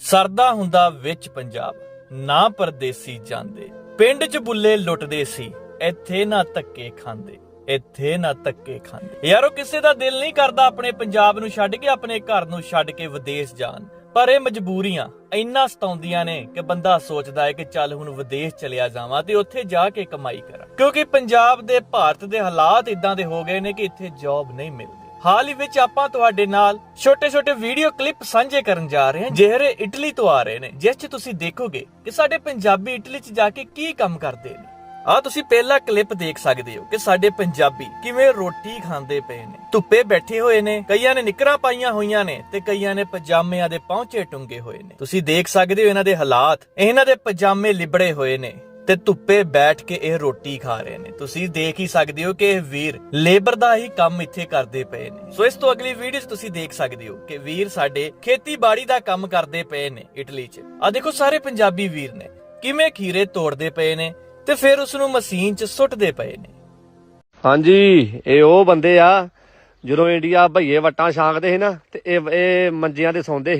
ਸਰਦਾ ਹੁੰਦਾ ਵਿੱਚ ਪੰਜਾਬ, ਨਾ ਪਰਦੇਸੀ ਜਾਂਦੇ। ਪਿੰਡ 'ਚ ਬੁੱਲੇ ਲੁੱਟਦੇ ਸੀ, ਇੱਥੇ ਨਾ ਧੱਕੇ ਖਾਂਦੇ, ਇੱਥੇ ਨਾ ਧੱਕੇ ਖਾਂਦੇ। ਯਾਰੋ, ਕਿਸੇ ਦਾ ਦਿਲ ਨਹੀਂ ਕਰਦਾ ਆਪਣੇ ਪੰਜਾਬ ਨੂੰ ਛੱਡ ਕੇ, ਆਪਣੇ ਘਰ ਨੂੰ ਛੱਡ ਕੇ ਵਿਦੇਸ਼ ਜਾਣ। ਪਰ ਇਹ ਮਜਬੂਰੀਆਂ ਇੰਨਾ ਸਤਾਉਂਦੀਆਂ ਨੇ ਕਿ ਬੰਦਾ ਸੋਚਦਾ ਹੈ ਕਿ ਚੱਲ ਹੁਣ ਵਿਦੇਸ਼ ਚਲਿਆ ਜਾਵਾਂ ਤੇ ਉੱਥੇ ਜਾ ਕੇ ਕਮਾਈ ਕਰਾਂ। ਕਿਉਂਕਿ ਪੰਜਾਬ ਦੇ ਭਾਰਤ ਦੇ ਹਾਲਾਤ ਇਦਾਂ ਦੇ ਹੋ ਗਏ ਨੇ ਕਿ ਇੱਥੇ ਜੌਬ ਨਹੀਂ ਮਿਲਦੀ। ਹਾਲ ਹੀ ਵਿੱਚ ਆਪਾਂ ਤੁਹਾਡੇ ਨਾਲ ਛੋਟੇ-ਛੋਟੇ ਵੀਡੀਓ ਕਲਿੱਪ ਸਾਂਝੇ ਕਰਨ ਜਾ ਰਹੇ ਹਾਂ। ਜਿਹੜੇ ਇਟਲੀ ਤੋਂ ਆ ਰਹੇ ਨੇ, ਜਿਸ 'ਚ ਤੁਸੀਂ ਦੇਖੋਗੇ ਕਿ ਸਾਡੇ ਪੰਜਾਬੀ ਇਟਲੀ 'ਚ ਜਾ ਕੇ ਕੀ ਕੰਮ ਕਰਦੇ ਨੇ। ਆ ਤੁਸੀਂ ਪਹਿਲਾ ਕਲਿੱਪ ਦੇਖ ਸਕਦੇ ਹੋ ਕਿ ਸਾਡੇ ਪੰਜਾਬੀ ਕਿਵੇਂ ਰੋਟੀ ਖਾਂਦੇ ਪਏ ਨੇ। ਧੁੱਪੇ ਬੈਠੇ ਹੋਏ ਨੇ, ਕਈਆਂ ਨੇ ਨਿਕਰਾਂ ਪਾਈਆਂ ਹੋਈਆਂ ਨੇ ਤੇ ਕਈਆਂ ਨੇ ਪਜਾਮਿਆਂ ਦੇ ਪਹੁੰਚੇ ਟੁੰਗੇ ਹੋਏ ਨੇ। ਤੁਸੀਂ ਦੇਖ ਸਕਦੇ ਹੋ ਇਹਨਾਂ ਦੇ ਹਾਲਾਤ, ਇਹਨਾਂ ਦੇ ਪਜਾਮੇ ਲਿਬੜੇ ਹੋਏ ਨੇ। ਤੇ ਧੁੱਪੇ ਬੈਠ ਕੇ ਇਹ ਰੋਟੀ ਖਾ ਰਹੇ ਨੇ। ਤੁਸੀਂ ਦੇਖ ਹੀ ਸਕਦੇ ਹੋ ਕਿ ਇਹ ਵੀਰ ਲੇਬਰ ਦਾ ਹੀ ਕੰਮ ਇੱਥੇ ਕਰਦੇ ਪਏ ਨੇ। ਸੋ ਇਸ ਤੋਂ ਅਗਲੀ ਵੀਡੀਓ 'ਚ ਤੁਸੀਂ ਦੇਖ ਸਕਦੇ ਹੋ ਕਿ ਵੀਰ ਸਾਡੇ ਖੇਤੀਬਾੜੀ ਦਾ ਕੰਮ ਕਰਦੇ ਪਏ ਨੇ ਇਟਲੀ 'ਚ। ਆ ਦੇਖੋ ਸਾਰੇ ਪੰਜਾਬੀ ਵੀਰ ਨੇ ਕਿਵੇਂ ਖੀਰੇ ਤੋੜਦੇ ਪਏ ਨੇ ਤੇ ਫਿਰ ਉਸ ਨੂੰ ਮਸ਼ੀਨ 'ਚ ਸੁੱਟਦੇ ਪਏ ਨੇ। ਹਾਂਜੀ, ਇਹ ਉਹ ਬੰਦੇ ਆ, ਜਦੋਂ ਇੰਡੀਆ ਭਈਏ ਵਟਾਂ ਛਾਂਕਦੇ ਸੀ ਨਾ, ਤੇ ਇਹ ਇਹ ਮੰਜਿਆਂ ਤੇ ਸੌਂਦੇ